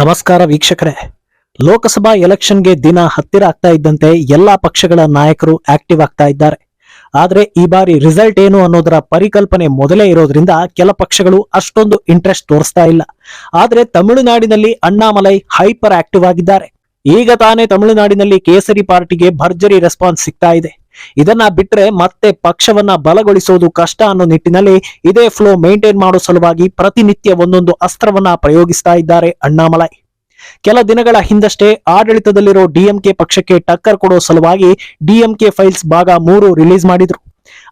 ನಮಸ್ಕಾರ ವೀಕ್ಷಕರೇ. ಲೋಕಸಭಾ ಎಲೆಕ್ಷನ್ಗೆ ದಿನ ಹತ್ತಿರ ಆಗ್ತಾ ಇದ್ದಂತೆ ಎಲ್ಲಾ ಪಕ್ಷಗಳ ನಾಯಕರು ಆಕ್ಟಿವ್ ಆಗ್ತಾ ಇದ್ದಾರೆ. ಆದರೆ ಈ ಬಾರಿ ರಿಸಲ್ಟ್ ಏನು ಅನ್ನೋದರ ಪರಿಕಲ್ಪನೆ ಮೊದಲೇ ಇರೋದ್ರಿಂದ ಕೆಲ ಪಕ್ಷಗಳು ಅಷ್ಟೊಂದು ಇಂಟ್ರೆಸ್ಟ್ ತೋರಿಸ್ತಾ ಇಲ್ಲ. ಆದರೆ ತಮಿಳುನಾಡಿನಲ್ಲಿ ಅಣ್ಣಾಮಲೈ ಹೈಪರ್ ಆಕ್ಟಿವ್ ಆಗಿದ್ದಾರೆ. ಈಗ ತಾನೇ ತಮಿಳುನಾಡಿನಲ್ಲಿ ಕೇಸರಿ ಪಾರ್ಟಿಗೆ ಭರ್ಜರಿ ರೆಸ್ಪಾನ್ಸ್ ಸಿಗ್ತಾ ಇದೆ. ಇದನ್ನ ಬಿಟ್ರೆ ಮತ್ತೆ ಪಕ್ಷವನ್ನ ಬಲಗೊಳಿಸೋದು ಕಷ್ಟ ಅನ್ನೋ ನಿಟ್ಟಿನಲ್ಲಿ ಇದೇ ಫ್ಲೋ ಮೇಂಟೈನ್ ಮಾಡೋ ಸಲುವಾಗಿ ಪ್ರತಿನಿತ್ಯ ಒಂದೊಂದು ಅಸ್ತ್ರವನ್ನ ಪ್ರಯೋಗಿಸ್ತಾ ಇದ್ದಾರೆ ಅಣ್ಣಾಮಲೈ. ಕೆಲ ದಿನಗಳ ಹಿಂದಷ್ಟೇ ಆಡಳಿತದಲ್ಲಿರೋ ಡಿಎಂಕೆ ಪಕ್ಷಕ್ಕೆ ಟಕ್ಕರ್ ಕೊಡೋ ಸಲುವಾಗಿ ಡಿಎಂಕೆ ಫೈಲ್ಸ್ ಭಾಗ ಮೂರು ರಿಲೀಸ್ ಮಾಡಿದ್ರು.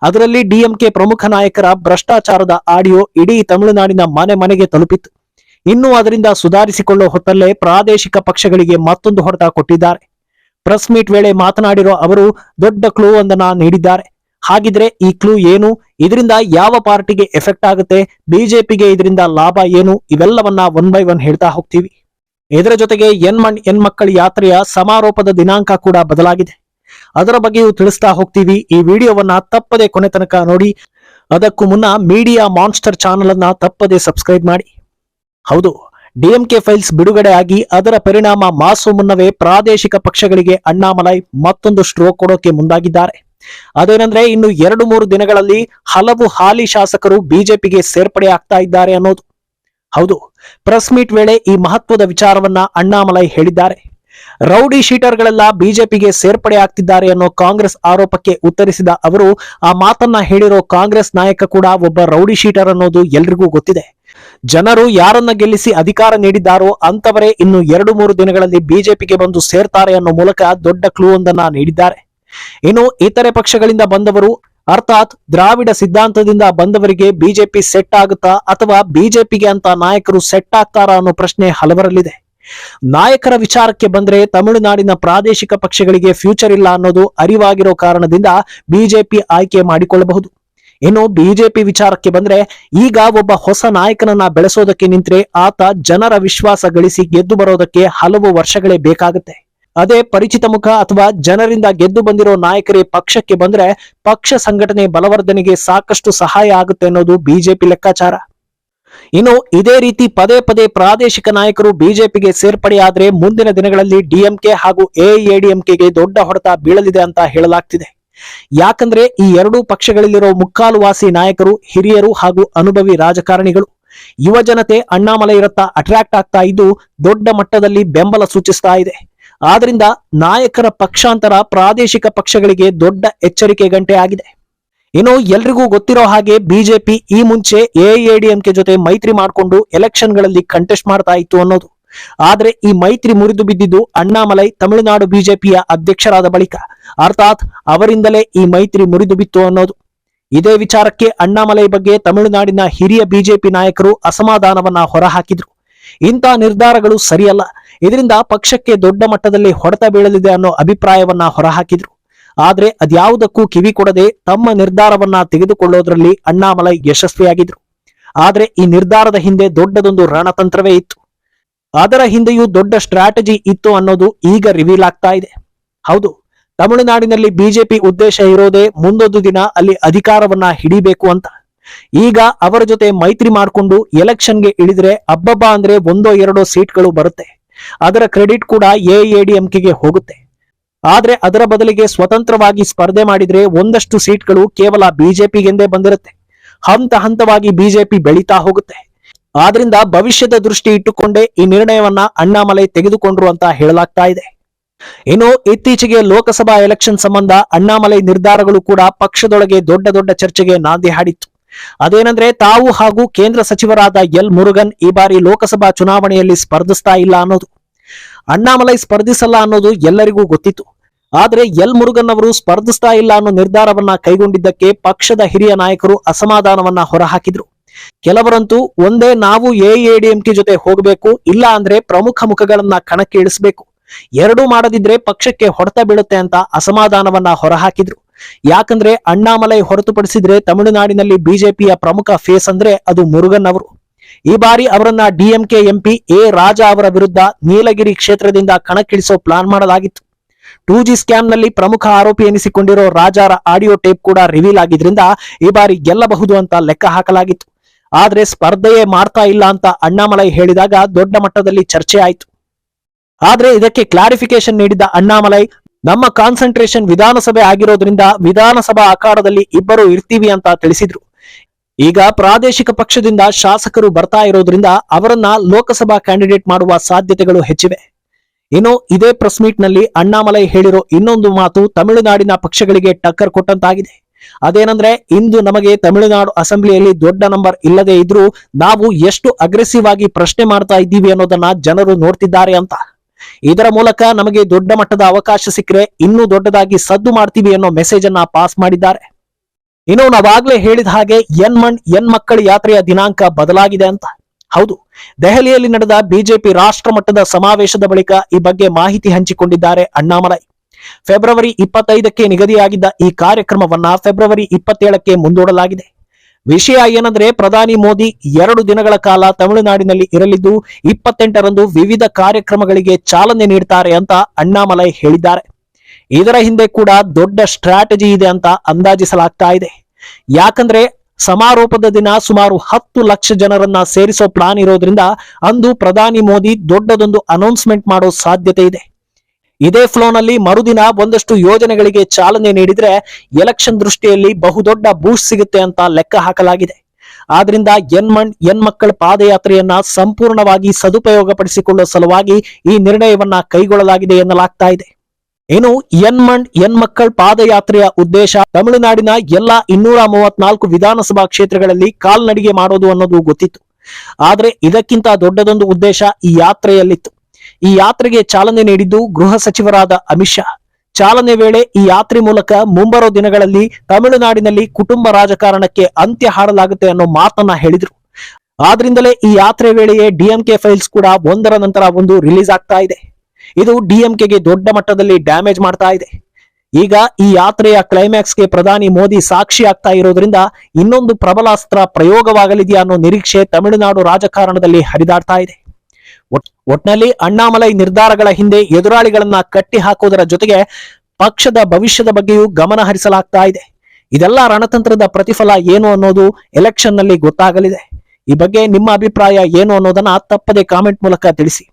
ಅದರಲ್ಲಿ ಡಿಎಂಕೆ ಪ್ರಮುಖ ನಾಯಕರ ಭ್ರಷ್ಟಾಚಾರದ ಆಡಿಯೋ ಇಡೀ ತಮಿಳುನಾಡಿನ ಮನೆ ಮನೆಗೆ ತಲುಪಿತ್ತು. ಇನ್ನೂ ಅದರಿಂದ ಸುಧಾರಿಸಿಕೊಳ್ಳೋ ಹೊತ್ತಲ್ಲೇ ಪ್ರಾದೇಶಿಕ ಪಕ್ಷಗಳಿಗೆ ಮತ್ತೊಂದು ಹೊಡೆತ ಕೊಟ್ಟಿದ್ದಾರೆ. ಪ್ರೆಸ್ ಮೀಟ್ ವೇಳೆ ಮಾತನಾಡಿರೋ ಅವರು, ದೊಡ್ಡ ಕ್ಲೂ ಒಂದನ್ನ ನೀಡಿದ್ದಾರೆ. ಹಾಗಿದ್ರೆ ಈ ಕ್ಲೂ ಏನು? ಇದರಿಂದ ಯಾವ ಪಾರ್ಟಿಗೆ ಎಫೆಕ್ಟ್ ಆಗುತ್ತೆ? ಬಿಜೆಪಿಗೆ ಇದರಿಂದ ಲಾಭ ಏನು? ಇವೆಲ್ಲವನ್ನ ಒನ್ ಬೈ ಒನ್ ಹೇಳ್ತಾ ಹೋಗ್ತೀವಿ. ಇದರ ಜೊತೆಗೆ ಎನ್ ಮಣ್, ಎನ್ ಮಕ್ಕಳ ಯಾತ್ರೆಯ ಸಮಾರೋಪದ ದಿನಾಂಕ ಕೂಡ ಬದಲಾಗಿದೆ. ಅದರ ಬಗ್ಗೆಯೂ ತಿಳಿಸ್ತಾ ಹೋಗ್ತೀವಿ. ಈ ವಿಡಿಯೋವನ್ನ ತಪ್ಪದೆ ಕೊನೆ ತನಕ ನೋಡಿ. ಅದಕ್ಕೂ ಮುನ್ನ ಮೀಡಿಯಾ ಮಾನ್ಸ್ಟರ್ ಚಾನೆಲ್ ಅನ್ನ ತಪ್ಪದೆ ಸಬ್ಸ್ಕ್ರೈಬ್ ಮಾಡಿ. ಹೌದು. ಡಿಎಂಕೆ ಫೈಲ್ಸ್ ಬಿಡುಗಡೆ ಆಗಿ ಅದರ ಪರಿಣಾಮ ಮಾಸು ಮುನ್ನವೇ ಪ್ರಾದೇಶಿಕ ಪಕ್ಷಗಳಿಗೆ ಅಣ್ಣಾಮಲೈ ಮತ್ತೊಂದು ಸ್ಟ್ರೋಕ್ ಕೊಡೋಕೆ ಮುಂದಾಗಿದ್ದಾರೆ. ಅದೇನಂದ್ರೆ, ಇನ್ನು ಎರಡು ಮೂರು ದಿನಗಳಲ್ಲಿ ಹಲವು ಹಾಲಿ ಶಾಸಕರು ಬಿಜೆಪಿಗೆ ಸೇರ್ಪಡೆ ಆಗ್ತಾ ಇದ್ದಾರೆ ಅನ್ನೋದು. ಹೌದು, ಪ್ರೆಸ್ ಮೀಟ್ ವೇಳೆ ಈ ಮಹತ್ವದ ವಿಚಾರವನ್ನ ಅಣ್ಣಾಮಲೈ ಹೇಳಿದ್ದಾರೆ. ರೌಡಿ ಶೀಟರ್ಗಳೆಲ್ಲ ಬಿಜೆಪಿಗೆ ಸೇರ್ಪಡೆ ಆಗ್ತಿದ್ದಾರೆ ಅನ್ನೋ ಕಾಂಗ್ರೆಸ್ ಆರೋಪಕ್ಕೆ ಉತ್ತರಿಸಿದ ಅವರು, ಆ ಮಾತನ್ನ ಹೇಳಿರೋ ಕಾಂಗ್ರೆಸ್ ನಾಯಕ ಕೂಡ ಒಬ್ಬ ರೌಡಿ ಶೀಟರ್ ಅನ್ನೋದು ಎಲ್ರಿಗೂ ಗೊತ್ತಿದೆ. ಜನರು ಯಾರನ್ನ ಗೆಲ್ಲಿಸಿ ಅಧಿಕಾರ ನೀಡಿದ್ದಾರೋ ಅಂತವರೇ ಇನ್ನು ಎರಡು ಮೂರು ದಿನಗಳಲ್ಲಿ ಬಿಜೆಪಿಗೆ ಬಂದು ಸೇರ್ತಾರೆ ಅನ್ನೋ ಮೂಲಕ ದೊಡ್ಡ ಕ್ಲೂ ಒಂದನ್ನ ನೀಡಿದ್ದಾರೆ. ಇನ್ನು ಇತರೆ ಪಕ್ಷಗಳಿಂದ ಬಂದವರು, ಅರ್ಥಾತ್ ದ್ರಾವಿಡ ಸಿದ್ಧಾಂತದಿಂದ ಬಂದವರಿಗೆ ಬಿಜೆಪಿ ಸೆಟ್ ಆಗುತ್ತಾ ಅಥವಾ ಬಿಜೆಪಿಗೆ ಅಂತ ನಾಯಕರು ಸೆಟ್ ಆಗ್ತಾರಾ ಅನ್ನೋ ಪ್ರಶ್ನೆ ಹಲವರಲ್ಲಿದೆ. ನಾಯಕರ ವಿಚಾರಕ್ಕೆ ಬಂದ್ರೆ ತಮಿಳುನಾಡಿನ ಪ್ರಾದೇಶಿಕ ಪಕ್ಷಗಳಿಗೆ ಫ್ಯೂಚರ್ ಇಲ್ಲ ಅನ್ನೋದು ಅರಿವಾಗಿರೋ ಕಾರಣದಿಂದ ಬಿಜೆಪಿ ಆಯ್ಕೆ ಮಾಡಿಕೊಳ್ಳಬಹುದು. ಇನ್ನು ಬಿಜೆಪಿ ವಿಚಾರಕ್ಕೆ ಬಂದ್ರೆ ಈಗ ಒಬ್ಬ ಹೊಸ ನಾಯಕನನ್ನ ಬೆಳೆಸೋದಕ್ಕೆ ನಿಂತ್ರೆ ಆತ ಜನರ ವಿಶ್ವಾಸ ಗಳಿಸಿ ಗೆದ್ದು ಬರೋದಕ್ಕೆ ಹಲವು ವರ್ಷಗಳೇ ಬೇಕಾಗುತ್ತೆ. ಅದೇ ಪರಿಚಿತ ಮುಖ ಅಥವಾ ಜನರಿಂದ ಗೆದ್ದು ಬಂದಿರೋ ನಾಯಕರೇ ಪಕ್ಷಕ್ಕೆ ಬಂದ್ರೆ ಪಕ್ಷ ಸಂಘಟನೆ ಬಲವರ್ಧನೆಗೆ ಸಾಕಷ್ಟು ಸಹಾಯ ಆಗುತ್ತೆ ಅನ್ನೋದು ಬಿಜೆಪಿ ಲೆಕ್ಕಾಚಾರ. ಇನ್ನು ಇದೇ ರೀತಿ ಪದೇ ಪದೇ ಪ್ರಾದೇಶಿಕ ನಾಯಕರು ಬಿಜೆಪಿಗೆ ಸೇರ್ಪಡೆಯಾದ್ರೆ ಮುಂದಿನ ದಿನಗಳಲ್ಲಿ ಡಿಎಂಕೆ ಹಾಗೂ ಎಐಎಡಿಎಂಕೆಗೆ ದೊಡ್ಡ ಹೊಡೆತ ಬೀಳಲಿದೆ ಅಂತ ಹೇಳಲಾಗ್ತಿದೆ. ಯಾಕಂದ್ರೆ ಈ ಎರಡೂ ಪಕ್ಷಗಳಲ್ಲಿರೋ ಮುಕ್ಕಾಲು ವಾಸಿ ನಾಯಕರು, ಹಿರಿಯರು ಹಾಗೂ ಅನುಭವಿ ರಾಜಕಾರಣಿಗಳು, ಯುವ ಜನತೆ ಅಣ್ಣಾಮಲೈ ಇರತ್ತ ಅಟ್ರಾಕ್ಟ್ ಆಗ್ತಾ ಇದ್ದು ದೊಡ್ಡ ಮಟ್ಟದಲ್ಲಿ ಬೆಂಬಲ ಸೂಚಿಸ್ತಾ ಇದೆ. ಆದ್ರಿಂದ ನಾಯಕರ ಪಕ್ಷಾಂತರ ಪ್ರಾದೇಶಿಕ ಪಕ್ಷಗಳಿಗೆ ದೊಡ್ಡ ಎಚ್ಚರಿಕೆ ಗಂಟೆ ಆಗಿದೆ. ಇನ್ನು ಎಲ್ರಿಗೂ ಗೊತ್ತಿರೋ ಹಾಗೆ ಬಿಜೆಪಿ ಈ ಮುಂಚೆ ಎಐಎಡಿಎಂಕೆ ಜೊತೆ ಮೈತ್ರಿ ಮಾಡಿಕೊಂಡು ಎಲೆಕ್ಷನ್ಗಳಲ್ಲಿ ಕಂಟೆಸ್ಟ್ ಮಾಡ್ತಾ ಇತ್ತು ಅನ್ನೋದು. ಆದ್ರೆ ಈ ಮೈತ್ರಿ ಮುರಿದು ಬಿದ್ದಿದ್ದು ಅಣ್ಣಾಮಲೈ ತಮಿಳುನಾಡು ಬಿಜೆಪಿಯ ಅಧ್ಯಕ್ಷರಾದ ಬಳಿಕ. ಅರ್ಥಾತ್ ಅವರಿಂದಲೇ ಈ ಮೈತ್ರಿ ಮುರಿದು ಬಿತ್ತು ಅನ್ನೋದು. ಇದೇ ವಿಚಾರಕ್ಕೆ ಅಣ್ಣಾಮಲೈ ಬಗ್ಗೆ ತಮಿಳುನಾಡಿನ ಹಿರಿಯ ಬಿಜೆಪಿ ನಾಯಕರು ಅಸಮಾಧಾನವನ್ನ ಹೊರಹಾಕಿದ್ರು. ಇಂಥ ನಿರ್ಧಾರಗಳು ಸರಿಯಲ್ಲ. ಇದರಿಂದ ಪಕ್ಷಕ್ಕೆ ದೊಡ್ಡ ಮಟ್ಟದಲ್ಲಿ ಹೊಡೆತ ಬೀಳಲಿದೆ ಅನ್ನೋ ಅಭಿಪ್ರಾಯವನ್ನ ಹೊರಹಾಕಿದ್ರು. ಆದರೆ ಅದ್ಯಾವುದಕ್ಕೂ ಕಿವಿ ಕೊಡದೆ ತಮ್ಮ ನಿರ್ಧಾರವನ್ನ ತೆಗೆದುಕೊಳ್ಳೋದ್ರಲ್ಲಿ ಅಣ್ಣಾಮಲೈ ಯಶಸ್ವಿಯಾಗಿದ್ರು. ಆದರೆ ಈ ನಿರ್ಧಾರದ ಹಿಂದೆ ದೊಡ್ಡದೊಂದು ರಣತಂತ್ರವೇ ಇತ್ತು. ಅದರ ಹಿಂದೆಯೂ ದೊಡ್ಡ ಸ್ಟ್ರಾಟಜಿ ಇತ್ತು ಅನ್ನೋದು ಈಗ ರಿವೀಲ್ ಆಗ್ತಾ ಇದೆ. ಹೌದು, ತಮಿಳುನಾಡಿನಲ್ಲಿ ಬಿಜೆಪಿ ಉದ್ದೇಶ ಇರೋದೇ ಮುಂದೊಂದು ದಿನ ಅಲ್ಲಿ ಅಧಿಕಾರವನ್ನ ಹಿಡಿಬೇಕು ಅಂತ. ಈಗ ಅವರ ಜೊತೆ ಮೈತ್ರಿ ಮಾಡಿಕೊಂಡು ಎಲೆಕ್ಷನ್ಗೆ ಇಳಿದ್ರೆ ಅಬ್ಬಬ್ಬ ಅಂದ್ರೆ ಒಂದೋ ಎರಡೋ ಸೀಟ್ಗಳು ಬರುತ್ತೆ. ಅದರ ಕ್ರೆಡಿಟ್ ಕೂಡ ಎಐಎಡಿಎಂಕೆಗೆ ಹೋಗುತ್ತೆ. ಆದ್ರೆ ಅದರ ಬದಲಿಗೆ ಸ್ವತಂತ್ರವಾಗಿ ಸ್ಪರ್ಧೆ ಮಾಡಿದ್ರೆ ಒಂದಷ್ಟು ಸೀಟ್ಗಳು ಕೇವಲ ಬಿಜೆಪಿಗೆಂದೇ ಬಂದಿರುತ್ತೆ. ಹಂತ ಹಂತವಾಗಿ ಬಿಜೆಪಿ ಬೆಳೀತಾ ಹೋಗುತ್ತೆ. ಆದ್ರಿಂದ ಭವಿಷ್ಯದ ದೃಷ್ಟಿ ಇಟ್ಟುಕೊಂಡೇ ಈ ನಿರ್ಣಯವನ್ನ ಅಣ್ಣಾಮಲೈ ತೆಗೆದುಕೊಂಡ್ರು ಅಂತ ಹೇಳಲಾಗ್ತಾ ಇದೆ. ಇನ್ನು ಇತ್ತೀಚೆಗೆ ಲೋಕಸಭಾ ಎಲೆಕ್ಷನ್ ಸಂಬಂಧ ಅಣ್ಣಾಮಲೈ ನಿರ್ಧಾರಗಳು ಕೂಡ ಪಕ್ಷದೊಳಗೆ ದೊಡ್ಡ ದೊಡ್ಡ ಚರ್ಚೆಗೆ ನಾಂದಿ ಹಾಡಿತ್ತು. ಅದೇನಂದ್ರೆ ತಾವು ಹಾಗೂ ಕೇಂದ್ರ ಸಚಿವರಾದ ಎಲ್ ಮುರುಗನ್ ಈ ಬಾರಿ ಲೋಕಸಭಾ ಚುನಾವಣೆಯಲ್ಲಿ ಸ್ಪರ್ಧಿಸ್ತಾ ಇಲ್ಲ ಅನ್ನೋದು. ಅಣ್ಣಾಮಲೈ ಸ್ಪರ್ಧಿಸಲ್ಲ ಅನ್ನೋದು ಎಲ್ಲರಿಗೂ ಗೊತ್ತಿತ್ತು. ಆದ್ರೆ ಎಲ್ ಮುರುಗನ್ ಅವರು ಸ್ಪರ್ಧಿಸ್ತಾ ಇಲ್ಲ ಅನ್ನೋ ನಿರ್ಧಾರವನ್ನ ಕೈಗೊಂಡಿದ್ದಕ್ಕೆ ಪಕ್ಷದ ಹಿರಿಯ ನಾಯಕರು ಅಸಮಾಧಾನವನ್ನ ಹೊರಹಾಕಿದ್ರು. ಕೆಲವರಂತೂ ಒಂದೇ ನಾವು ಎಐಎಡಿಎಂಕೆ ಜೊತೆ ಹೋಗಬೇಕು, ಇಲ್ಲ ಅಂದ್ರೆ ಪ್ರಮುಖ ಮುಖಗಳನ್ನ ಕಣಕ್ಕೆ ಇಳಿಸಬೇಕು. ಎರಡೂ ಮಾಡದಿದ್ರೆ ಪಕ್ಷಕ್ಕೆ ಹೊಡೆತ ಬೀಳುತ್ತೆ ಅಂತ ಅಸಮಾಧಾನವನ್ನ ಹೊರಹಾಕಿದ್ರು. ಯಾಕಂದ್ರೆ ಅಣ್ಣಾಮಲೈ ಹೊರತುಪಡಿಸಿದ್ರೆ ತಮಿಳುನಾಡಿನಲ್ಲಿ ಬಿಜೆಪಿಯ ಪ್ರಮುಖ ಫೇಸ್ ಅಂದ್ರೆ ಅದು ಮುರುಗನ್ ಅವರು. ಈ ಬಾರಿ ಅವರನ್ನ ಡಿಎಂಕೆ ಎಂಪಿ ಎ ರಾಜಾ ಅವರ ವಿರುದ್ಧ ನೀಲಗಿರಿ ಕ್ಷೇತ್ರದಿಂದ ಕಣಕ್ಕಿಳಿಸೋ ಪ್ಲಾನ್ ಮಾಡಲಾಗಿತ್ತು. ಟೂ ಜಿ ಸ್ಕ್ಯಾಮ್ನಲ್ಲಿ ಪ್ರಮುಖ ಆರೋಪಿ ಎನಿಸಿಕೊಂಡಿರೋ ರಾಜಾರ ಆಡಿಯೋ ಟೇಪ್ ಕೂಡ ರಿವೀಲ್ ಆಗಿದ್ರಿಂದ ಈ ಬಾರಿ ಗೆಲ್ಲಬಹುದು ಅಂತ ಲೆಕ್ಕ ಹಾಕಲಾಗಿತ್ತು. ಆದ್ರೆ ಸ್ಪರ್ಧೆಯೇ ಮಾಡ್ತಾ ಇಲ್ಲ ಅಂತ ಅಣ್ಣಾಮಲೈ ಹೇಳಿದಾಗ ದೊಡ್ಡ ಮಟ್ಟದಲ್ಲಿ ಚರ್ಚೆ ಆಯಿತು. ಆದ್ರೆ ಇದಕ್ಕೆ ಕ್ಲಾರಿಫಿಕೇಶನ್ ನೀಡಿದ ಅಣ್ಣಾಮಲೈ, ನಮ್ಮ ಕಾನ್ಸಂಟ್ರೇಷನ್ ವಿಧಾನಸಭೆ ಆಗಿರೋದ್ರಿಂದ ವಿಧಾನಸಭಾ ಅಖಾಡದಲ್ಲಿ ಇಬ್ಬರು ಇರ್ತೀವಿ ಅಂತ ತಿಳಿಸಿದ್ರು. ಈಗ ಪ್ರಾದೇಶಿಕ ಪಕ್ಷದಿಂದ ಶಾಸಕರು ಬರ್ತಾ ಇರೋದ್ರಿಂದ ಅವರನ್ನ ಲೋಕಸಭಾ ಕ್ಯಾಂಡಿಡೇಟ್ ಮಾಡುವ ಸಾಧ್ಯತೆಗಳು ಹೆಚ್ಚಿವೆ. ಇನ್ನು ಇದೇ ಪ್ರೆಸ್ ಮೀಟ್ನಲ್ಲಿ ಅಣ್ಣಾಮಲೈ ಹೇಳಿರೋ ಇನ್ನೊಂದು ಮಾತು ತಮಿಳುನಾಡಿನ ಪಕ್ಷಗಳಿಗೆ ಟಕ್ಕರ್ ಕೊಟ್ಟಂತಾಗಿದೆ. ಅದೇನಂದ್ರೆ ಇಂದು ನಮಗೆ ತಮಿಳುನಾಡು ಅಸೆಂಬ್ಲಿಯಲ್ಲಿ ದೊಡ್ಡ ನಂಬರ್ ಇಲ್ಲದೆ ಇದ್ರೂ ನಾವು ಎಷ್ಟು ಅಗ್ರೆಸಿವ್ ಆಗಿ ಪ್ರಶ್ನೆ ಮಾಡ್ತಾ ಇದ್ದೀವಿ ಅನ್ನೋದನ್ನ ಜನರು ನೋಡ್ತಿದ್ದಾರೆ ಅಂತ. ಇದರ ಮೂಲಕ ನಮಗೆ ದೊಡ್ಡ ಮಟ್ಟದ ಅವಕಾಶ ಸಿಕ್ಕರೆ ಇನ್ನೂ ದೊಡ್ಡದಾಗಿ ಸದ್ದು ಮಾಡ್ತೀವಿ ಅನ್ನೋ ಮೆಸೇಜ್ ಅನ್ನ ಪಾಸ್ ಮಾಡಿದ್ದಾರೆ. ಇನ್ನು ನಾವಾಗ್ಲೇ ಹೇಳಿದ ಹಾಗೆ ಎನ್ ಮಣ್, ಎನ್ ಮಕ್ಕಳ ಯಾತ್ರೆಯ ದಿನಾಂಕ ಬದಲಾಗಿದೆ ಅಂತ. ಹೌದು, ದೆಹಲಿಯಲ್ಲಿ ನಡೆದ ಬಿಜೆಪಿ ರಾಷ್ಟ್ರ ಮಟ್ಟದ ಸಮಾವೇಶದ ಬಳಿಕ ಈ ಬಗ್ಗೆ ಮಾಹಿತಿ ಹಂಚಿಕೊಂಡಿದ್ದಾರೆ ಅಣ್ಣಾಮಲೈ. ಫೆಬ್ರವರಿ ಇಪ್ಪತ್ತೈದಕ್ಕೆ ನಿಗದಿಯಾಗಿದ್ದ ಈ ಕಾರ್ಯಕ್ರಮವನ್ನ ಫೆಬ್ರವರಿ ಇಪ್ಪತ್ತೇಳಕ್ಕೆ ಮುಂದೂಡಲಾಗಿದೆ. ವಿಷಯ ಏನಂದ್ರೆ ಪ್ರಧಾನಿ ಮೋದಿ ಎರಡು ದಿನಗಳ ಕಾಲ ತಮಿಳುನಾಡಿನಲ್ಲಿ ಇರಲಿದ್ದು ಇಪ್ಪತ್ತೆಂಟರಂದು ವಿವಿಧ ಕಾರ್ಯಕ್ರಮಗಳಿಗೆ ಚಾಲನೆ ನೀಡುತ್ತಾರೆ ಅಂತ ಅಣ್ಣಾಮಲೈ ಹೇಳಿದ್ದಾರೆ. ಇದರ ಹಿಂದೆ ಕೂಡ ದೊಡ್ಡ ಸ್ಟ್ರಾಟಜಿ ಇದೆ ಅಂತ ಅಂದಾಜಿಸಲಾಗ್ತಾ ಇದೆ. ಯಾಕಂದ್ರೆ ಸಮಾರೋಪದ ದಿನ ಸುಮಾರು ಹತ್ತು ಲಕ್ಷ ಜನರನ್ನ ಸೇರಿಸೋ ಪ್ಲಾನ್ ಇರೋದ್ರಿಂದ ಅಂದು ಪ್ರಧಾನಿ ಮೋದಿ ದೊಡ್ಡದೊಂದು ಅನೌನ್ಸ್ಮೆಂಟ್ ಮಾಡೋ ಸಾಧ್ಯತೆ ಇದೆ. ಇದೇ ಫ್ಲೋನಲ್ಲಿ ಮರುದಿನ ಒಂದಷ್ಟು ಯೋಜನೆಗಳಿಗೆ ಚಾಲನೆ ನೀಡಿದ್ರೆ ಎಲೆಕ್ಷನ್ ದೃಷ್ಟಿಯಲ್ಲಿ ಬಹುದೊಡ್ಡ ಬೂಸ್ಟ್ ಸಿಗುತ್ತೆ ಅಂತ ಲೆಕ್ಕ ಹಾಕಲಾಗಿದೆ. ಆದ್ರಿಂದ ಎನ್ ಮಣ್, ಎನ್ ಮಕ್ಕಳ ಪಾದಯಾತ್ರೆಯನ್ನ ಸಂಪೂರ್ಣವಾಗಿ ಸದುಪಯೋಗಪಡಿಸಿಕೊಳ್ಳುವ ಸಲುವಾಗಿ ಈ ನಿರ್ಣಯವನ್ನ ಕೈಗೊಳ್ಳಲಾಗಿದೆ ಎನ್ನಲಾಗ್ತಾ ಇದೆ. ಇನ್ನು ಎನ್ ಮಣ್, ಎನ್ ಮಕ್ಕಳ ಪಾದಯಾತ್ರೆಯ ಉದ್ದೇಶ ತಮಿಳುನಾಡಿನ ಎಲ್ಲಾ ಇನ್ನೂರ ಮೂವತ್ನಾಲ್ಕು ವಿಧಾನಸಭಾ ಕ್ಷೇತ್ರಗಳಲ್ಲಿ ಕಾಲ್ನಡಿಗೆ ಮಾಡೋದು ಅನ್ನೋದು ಗೊತ್ತಿತ್ತು. ಆದ್ರೆ ಇದಕ್ಕಿಂತ ದೊಡ್ಡದೊಂದು ಉದ್ದೇಶ ಈ ಯಾತ್ರೆಯಲ್ಲಿತ್ತು. ಈ ಯಾತ್ರೆಗೆ ಚಾಲನೆ ನೀಡಿದ್ದು ಗೃಹ ಸಚಿವರಾದ ಅಮಿತ್ ಶಾ. ಚಾಲನೆ ವೇಳೆ ಈ ಯಾತ್ರೆ ಮೂಲಕ ಮುಂಬರೋ ದಿನಗಳಲ್ಲಿ ತಮಿಳುನಾಡಿನಲ್ಲಿ ಕುಟುಂಬ ರಾಜಕಾರಣಕ್ಕೆ ಅಂತ್ಯ ಹಾಡಲಾಗುತ್ತೆ ಅನ್ನೋ ಮಾತನ್ನ ಹೇಳಿದ್ರು. ಆದ್ರಿಂದಲೇ ಈ ಯಾತ್ರೆ ವೇಳೆಯೇ ಡಿಎಂಕೆ ಫೈಲ್ಸ್ ಕೂಡ ಒಂದರ ನಂತರ ಒಂದು ರಿಲೀಸ್ ಆಗ್ತಾ ಇದೆ. ಇದು ಡಿಎಂಕೆಗೆ ದೊಡ್ಡ ಮಟ್ಟದಲ್ಲಿ ಡ್ಯಾಮೇಜ್ ಮಾಡ್ತಾ ಇದೆ. ಈಗ ಈ ಯಾತ್ರೆಯ ಕ್ಲೈಮ್ಯಾಕ್ಸ್ಗೆ ಪ್ರಧಾನಿ ಮೋದಿ ಸಾಕ್ಷಿ ಆಗ್ತಾ ಇರೋದ್ರಿಂದ ಇನ್ನೊಂದು ಪ್ರಬಲಾಸ್ತ್ರ ಪ್ರಯೋಗವಾಗಲಿದೆಯಾ ಅನ್ನೋ ನಿರೀಕ್ಷೆ ತಮಿಳುನಾಡು ರಾಜಕಾರಣದಲ್ಲಿ ಹರಿದಾಡ್ತಾ ಇದೆ. ಒಟ್ನಲ್ಲಿ ಅಣ್ಣಾಮಲೈ ನಿರ್ಧಾರಗಳ ಹಿಂದೆ ಎದುರಾಳಿಗಳನ್ನ ಕಟ್ಟಿ ಹಾಕೋದರ ಜೊತೆಗೆ ಪಕ್ಷದ ಭವಿಷ್ಯದ ಬಗ್ಗೆಯೂ ಗಮನ ಹರಿಸಲಾಗ್ತಾ ಇದೆ. ಇದೆಲ್ಲ ರಣತಂತ್ರದ ಪ್ರತಿಫಲ ಏನು ಅನ್ನೋದು ಎಲೆಕ್ಷನ್ನಲ್ಲಿ ಗೊತ್ತಾಗಲಿದೆ. ಈ ಬಗ್ಗೆ ನಿಮ್ಮ ಅಭಿಪ್ರಾಯ ಏನು ಅನ್ನೋದನ್ನ ತಪ್ಪದೆ ಕಾಮೆಂಟ್ ಮೂಲಕ ತಿಳಿಸಿ.